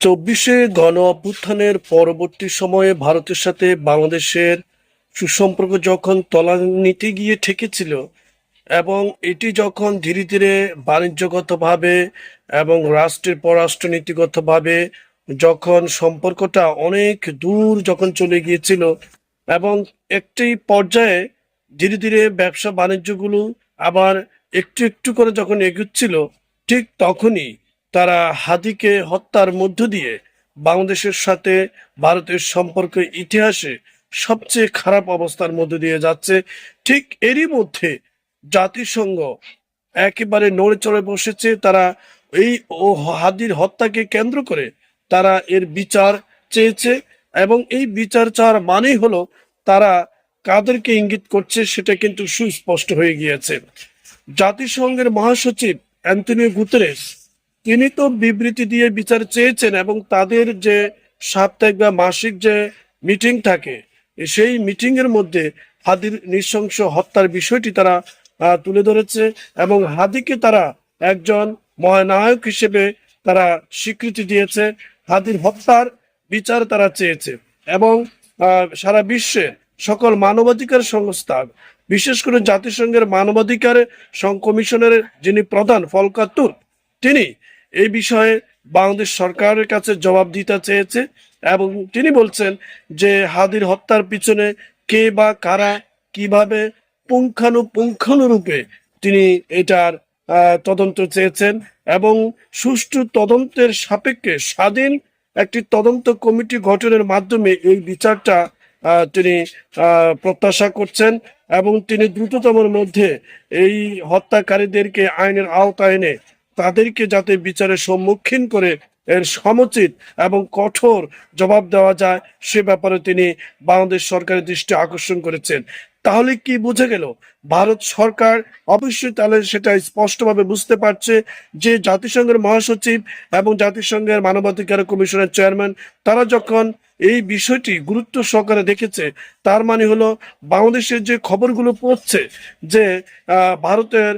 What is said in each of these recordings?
চব্বিশে গণ অভ্যুত্থানের পরবর্তী সময়ে ভারতের সাথে বাংলাদেশের সুসম্পর্ক যখন তলানিতে গিয়ে ঠেকেছিল এবং এটি যখন ধীরে ধীরে বাণিজ্যগতভাবে এবং রাষ্ট্রের পররাষ্ট্রনীতিগতভাবে যখন সম্পর্কটা অনেক দূর যখন চলে গিয়েছিল এবং একটি পর্যায়ে ধীরে ধীরে ব্যবসা বাণিজ্যগুলো আবার একটু একটু করে যখন এগুচ্ছিল, ঠিক তখনই তারা হাদিকে হত্যার মধ্য দিয়ে বাংলাদেশের সাথে ভারতের সম্পর্ক ইতিহাসে সবচেয়ে খারাপ অবস্থার মধ্য দিয়ে যাচ্ছে। ঠিক এরই মধ্যে জাতিসংঘ একেবারে নড়ে চড়ে বসেছে। তারা এই ও হাদির হত্যাকে কেন্দ্র করে তারা এর বিচার চেয়েছে এবং এই বিচার চাওয়ার মানেই হলো তারা কাদেরকে ইঙ্গিত করছে সেটা কিন্তু সুস্পষ্ট হয়ে গিয়েছে। জাতিসংঘের মহাসচিব অ্যান্টনিও গুতেরেস তিনি তো বিবৃতি দিয়ে বিচার চেয়েছেন এবং তাদের যে সাপ্তাহিক বা মাসিক যে মিটিং থাকে, সেই মিটিং এর মধ্যে হাদির নৃশংস হত্যার বিষয়টি তারা তুলে ধরেছে এবং হাদিকে তারা একজন মহানায়ক হিসেবে তারা স্বীকৃতি দিয়েছে। হাদির হত্যার বিচার তারা চেয়েছে এবং সারা বিশ্বে সকল মানবাধিকার সংস্থা, বিশেষ করে জাতিসংঘের মানবাধিকার সং- কমিশনের যিনি প্রধান ফলকা তুর্ক তিনি এই বিষয়ে বাংলাদেশ সরকারের কাছে জবাব দিতে চেয়েছে এবং তিনি বলছেন যে হাদির হত্যার পিছনে কে বা কারা কীভাবে পুঙ্খানুপুঙ্খানুরূপে তিনি এটার তদন্ত চেয়েছেন এবং সুষ্ঠু তদন্তের সাপেক্ষে স্বাধীন একটি তদন্ত কমিটি গঠনের মাধ্যমে এই বিচারটা তিনি প্রত্যাশা করছেন এবং তিনি দ্রুততমের মধ্যে এই হত্যাকারীদেরকে আইনের আওতায় এনে তাদেরকে যাতে বিচারের সম্মুখীন করে এর সমুচিত এবং কঠোর জবাব দেওয়া যায়, সে ব্যাপারে তিনি বাংলাদেশ সরকারের দৃষ্টি আকর্ষণ করেছেন। তাহলে কি বুঝে গেল? ভারত সরকার অবশ্যই তাহলে সেটা স্পষ্টভাবে বুঝতে পারছে যে জাতিসংঘের মহাসচিব এবং জাতিসংঘের মানবাধিকার কমিশনের চেয়ারম্যান, তারা যখন এই বিষয়টি গুরুত্ব সহকারে দেখেছে, তার মানে হলো বাংলাদেশের যে খবরগুলো পড়ছে যে ভারতের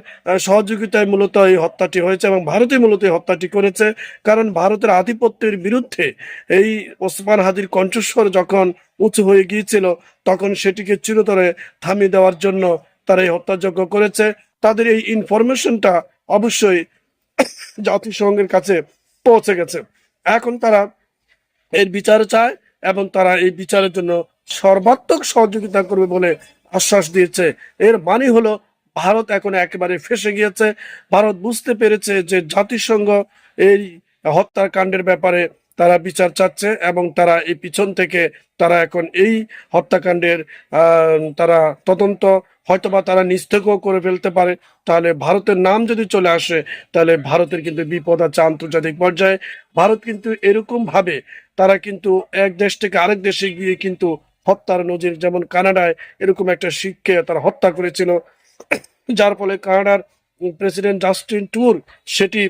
সহযোগিতায় মূলত এই হত্যাটি হয়েছে এবং ভারতই মূলত এই হত্যাটি করেছে। কারণ ভারতের আধিপত্যের বিরুদ্ধে এই ওসমান হাদির কণ্ঠস্বর যখন উঁচু হয়ে গিয়েছিল, তখন সেটিকে চিরতরে থামিয়ে দেওয়ার জন্য তারা এই হত্যাযজ্ঞ করেছে। তাদের এই ইনফরমেশনটা অবশ্যই জাতিসংঘের কাছে পৌঁছে গেছে। এখন তারা এর বিচার চায় এবং তারা এই বিচারের জন্য সর্বাত্মক সহযোগিতা করবে বলে আশ্বাস দিয়েছে। এর মানে হলো, ভারত এখন একেবারে ফেসে গিয়েছে। ভারত বুঝতে পেরেছে যে জাতিসংঘ এই হত্যাকাণ্ডের ব্যাপারে তারা বিচার চাচ্ছে এবং তারা এই পিছন থেকে তারা এখন এই হত্যাকাণ্ডের তারা তদন্ত হয়তোবা তারা নিস্তেকও করে ফেলতে পারে। তাহলে ভারতের নাম যদি চলে আসে, তাহলে ভারতের কিন্তু বিপদ আছে আন্তর্জাতিক পর্যায়ে। ভারত কিন্তু এরকম ভাবে তারা কিন্তু এক দেশ থেকে আরেক দেশে গিয়ে কিন্তু হত্যার নজির, যেমন কানাডায় এরকম একটা শিখকে তারা হত্যা করেছিল। যার ফলে কানাডার প্রেসিডেন্ট জাস্টিন টুর সেটি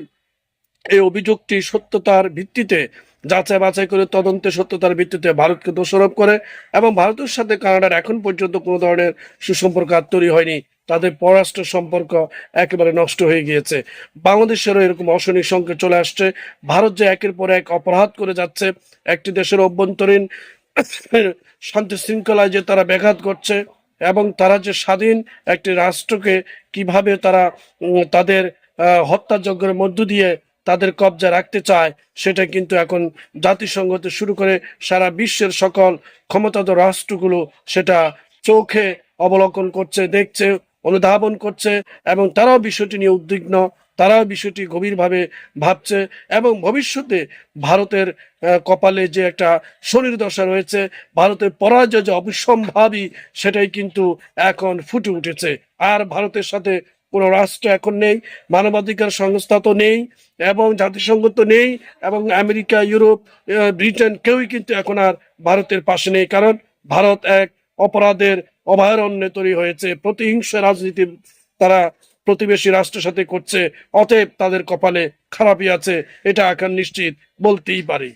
এই অভিযোগটি সত্যতার ভিত্তিতে যাচাই বাছাই করে তদন্তে সত্যতার ভিত্তিতে ভারতকে দোষারোপ করে এবং ভারতের সাথে কানাডার এখন পর্যন্ত কোনো ধরনের সুসম্পর্ক আর তৈরি হয়নি। তাদের পররাষ্ট্র সম্পর্ক একেবারে নষ্ট হয়ে গিয়েছে। বাংলাদেশেরও এরকম অশনি সংকেত চলে আসছে। ভারত যে একের পর এক অপরাধ করে যাচ্ছে, একটি দেশের অভ্যন্তরীণ শান্তি শৃঙ্খলায় যে তারা ব্যাঘাত করছে এবং তারা যে স্বাধীন একটি রাষ্ট্রকে কীভাবে তারা তাদের হত্যাযজ্ঞের মধ্য দিয়ে তাদের কবজা রাখতে চায়, সেটা কিন্তু এখন জাতিসংঘ থেকে শুরু করে সারা বিশ্বের সকল ক্ষমতাধর রাষ্ট্রগুলো সেটা চোখে অবলোকন করছে, দেখছে, অনুধাবন করছে এবং তারাও বিষয়টি নিয়ে উদ্বিগ্ন, তারাও বিষয়টি গভীরভাবে ভাবছে এবং ভবিষ্যতে ভারতের কপালে যে একটা শনির দশা রয়েছে, ভারতের পরাজয় যে অবিসম্ভাবী সেটাই কিন্তু এখন ফুটে উঠেছে। আর ভারতের সাথে কোনো রাষ্ট্র এখন নেই, মানবাধিকার সংস্থা তো নেই, এবং জাতিসংঘ তো নেই, এবং আমেরিকা, ইউরোপ ব্রিটেন কেউই কিন্তু এখন আর ভারতের পাশে নেই, কারণ ভারত এক অপরাধের অভয়ারণ্যে তৈরি হয়েছে, প্রতিহিংস রাজনীতি তারা প্রতিবেশী রাষ্ট্রের সাথে করছে, অতএব তাদের কপালে খারাপই আছে, এটা এখন নিশ্চিত বলতেই পারি।